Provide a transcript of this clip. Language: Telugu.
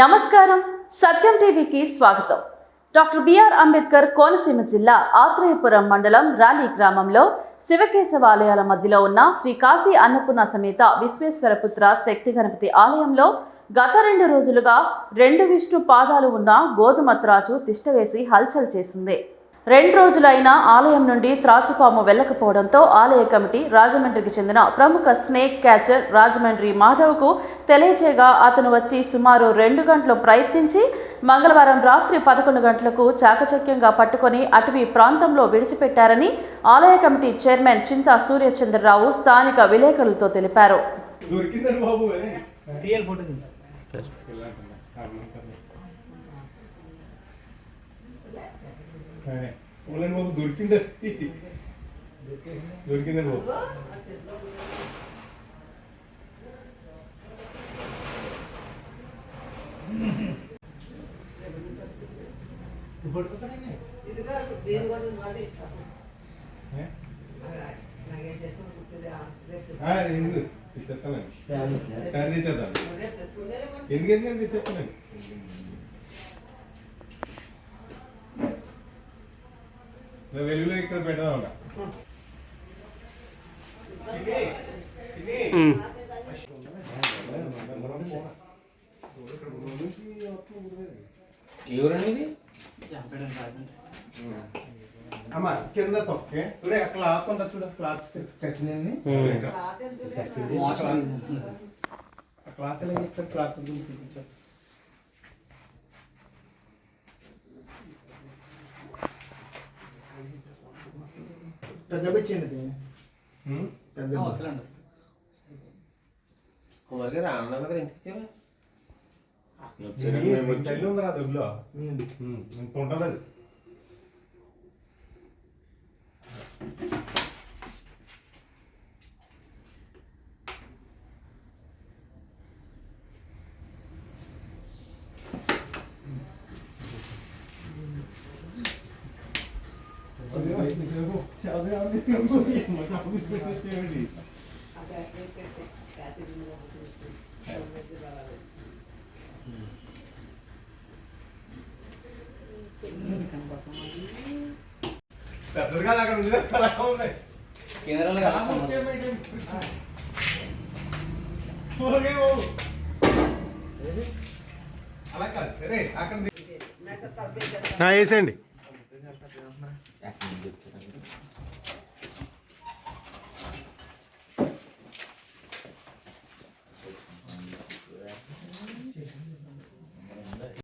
నమస్కారం. సత్యం టీవీకి స్వాగతం. డాక్టర్ బిఆర్ అంబేద్కర్ కోనసీమ జిల్లా ఆత్రేయపురం మండలం ర్యాలీ గ్రామంలో శివకేశవ ఆలయాల మధ్యలో ఉన్న శ్రీ కాశీ అన్నపూర్ణ సమేత విశ్వేశ్వరపుత్ర శక్తి గణపతి ఆలయంలో గత రెండు రోజులుగా రెండు విష్ణు పాదాలు ఉన్న గోధుమ త్రాచు తిష్టవేసి హల్చల్ చేసింది. రెండు రోజులైనా ఆలయం నుండి త్రాచుపాము వెళ్ళకపోవడంతో ఆలయ కమిటీ రాజమండ్రికి చెందిన ప్రముఖ స్నేక్ క్యాచర్ రాజమండ్రి మాధవ్కు తెలియచేయగా అతను వచ్చి సుమారు రెండు గంటలు ప్రయత్నించి మంగళవారం రాత్రి పదకొండు గంటలకు చాకచక్యంగా పట్టుకొని అటవీ ప్రాంతంలో విడిచిపెట్టారని ఆలయ కమిటీ చైర్మన్ చింతా సూర్యచంద్రరావు స్థానిక విలేకరులతో తెలిపారు. దొరికిందండి బాబు. ఇచ్చేస్తానండి స్టాండ్ తెచ్చేద్దాం ఎందుకు ఎందుకంటే తెచ్చేస్తానండి వెలుగులో ఇక్కడ పెడదాం ఎవరండి ఇది. అమ్మ కింద తొక్కే. ఆ క్లాత్ ఉంటుంది చూడు క్లాత్. ఆ క్లాత్ ఎలా ఇస్తారు క్లాత్ చూపించారు? పెద్ద వచ్చండి ఇది? పెద్ద ఆనందం కదా ఇంటికి తల్లి ఉందిరా దొడ్లో మీది. ఇంత ఉంటుంది అది పెద్దదిగా అక్కడ ఉంది కెమెరాలో అలా కాదు. అక్కడ వేసేయండి